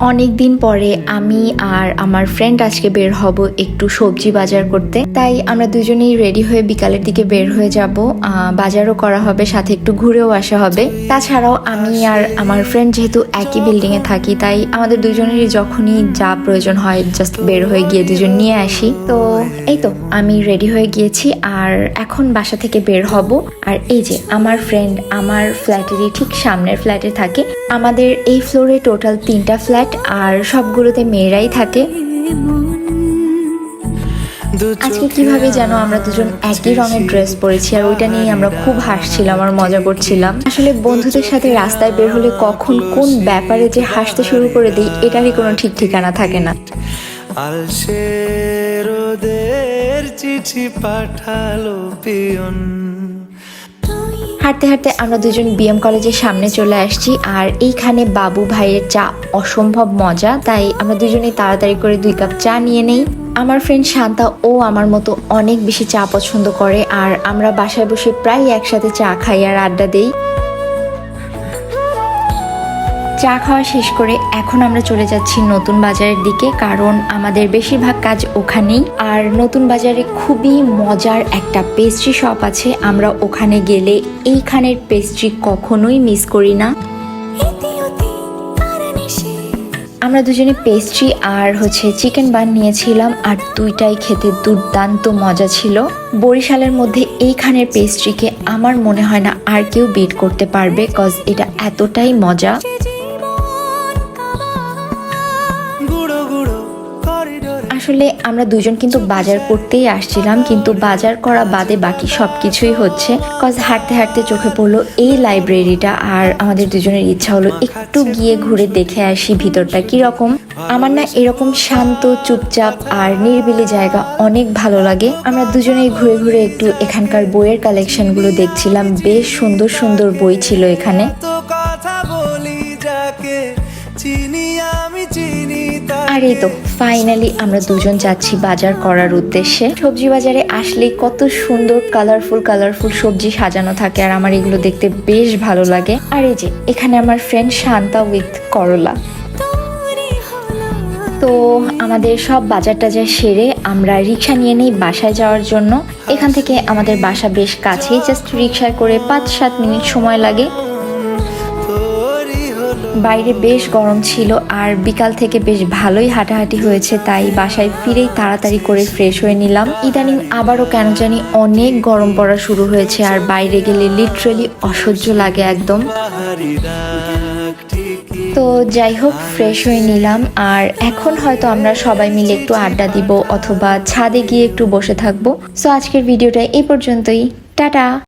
অনেক দিন পরে আমি আর আমার ফ্রেন্ড আজকে বের হব একটু সবজি বাজার করতে। তাই আমরা দুজনেই রেডি হয়ে বিকালের দিকে বের হয়ে যাব। বাজারও করা হবে, সাথে একটু ঘুরেও আসা হবে। তাছাড়াও আমি আর আমার ফ্রেন্ড যেহেতু একই বিল্ডিং এ থাকি, তাই আমাদের দুজনেরই যখনই যা প্রয়োজন হয় জাস্ট বের হয়ে গিয়ে দুজন নিয়ে আসি। তো এই তো, আমি রেডি হয়ে গিয়েছি আর এখন বাসা থেকে বের হব। আর এই যে, আমার ফ্রেন্ড আমার ফ্ল্যাটেরই ঠিক সামনের ফ্ল্যাটে থাকে। আমাদের এই ফ্লোরে টোটাল তিনটা ফ্ল্যাট আর সবগুলোতে মেয়েরাই থাকে। আজকে কীভাবে যেন আমরা দুজন একই রঙের ড্রেস পরেছি আর ওইটা নিয়ে আমরা খুব হাসছিলাম আর মজা করছিলাম। আসলে বন্ধুদের সাথে রাস্তায় বের হলে কখন কোন ব্যাপারে যে হাসতে শুরু করে দিই, এটারই কোনো ঠিক ঠিকানা থাকে না। চিঠি পাঠালো পিয়ন। হাঁটতে হাঁটতে আমরা দুজন বিএম কলেজের সামনে চলে আসছি, আর এইখানে বাবু ভাইয়ের চা অসম্ভব মজা, তাই আমরা দুজনেই তাড়াতাড়ি করে দুই কাপ চা নিয়ে নেই। আমার ফ্রেন্ড শান্তা ও আমার মতো অনেক বেশি চা পছন্দ করে, আর আমরা বাসায় বসে প্রায় একসাথে চা খাই আর আড্ডা দেই। চা খাওয়া শেষ করে এখন আমরা চলে যাচ্ছি নতুন বাজারের দিকে, কারণ আমাদের বেশিরভাগ কাজ ওখানেই। আর নতুন বাজারে খুবই মজার একটা পেস্ট্রি শপ আছে, আমরা ওখানে গেলে এইখানের পেস্ট্রি কখনোই মিস করি না। আমরা দুজনে পেস্ট্রি আর হচ্ছে চিকেন বান নিয়েছিলাম, আর দুইটাই খেতে দুর্দান্ত মজা ছিল। বরিশালের মধ্যে এইখানের পেস্ট্রিকে আমার মনে হয় না আর কেউ বিট করতে পারবে কজ এটা এতটাই মজা। আসলে আমরা দুজন কিন্তু বাজার করতেই আসছিলাম, কিন্তু বাজার করা বাদে বাকি সব কিছুই হচ্ছে। কজ হাঁটতে হাঁটতে চোখে পড়ল এই লাইব্রেরিটা আর আমাদের দুজনের ইচ্ছা হলো একটু গিয়ে ঘুরে দেখে আসি ভিতরটা কীরকম। আমার না এরকম শান্ত, চুপচাপ আর নিরিবিলি জায়গা অনেক ভালো লাগে। আমরা দুজনেই ঘুরে ঘুরে একটু এখানকার বইয়ের কালেকশনগুলো দেখছিলাম, বেশ সুন্দর সুন্দর বই ছিল এখানে। আর এই তো ফাইনালি আমরা দুজন যাচ্ছি বাজার করার উদ্দেশ্যে। সবজি বাজারে আসলেই কত সুন্দর কালারফুল কালারফুল সবজি সাজানো থাকে আর আমার এগুলো দেখতে বেশ ভালো লাগে। আর এই যে, এখানে আমার ফ্রেন্ড শান্তা উইথ করলা। তো আমাদের সব বাজার টাজার সেরে আমরা রিক্সা নিয়ে নিই বাসায় যাওয়ার জন্য। এখান থেকে আমাদের বাসা বেশ কাছেই জাস্ট রিক্সায় করে পাঁচ সাত মিনিট সময় লাগে। বাইরে বেশ গরম ছিল আর বিকাল থেকে বেশ ভালোই হাঁটাহাঁটি হয়েছে, তাই বাসায় ফিরেই তাড়াতাড়ি করে ফ্রেশ হয়ে নিলাম। ইদানিং আবারও কেন জানি অনেক গরম পড়া শুরু হয়েছে আর বাইরে গেলে লিটারেলি অসহ্য লাগে একদম। তো যাই হোক, ফ্রেশ হয়ে নিলাম আর এখন হয়তো আমরা সবাই মিলে একটু আড্ডা দিব অথবা ছাদে গিয়ে একটু বসে থাকব। সো আজকের ভিডিওটা এই পর্যন্তই। টাটা!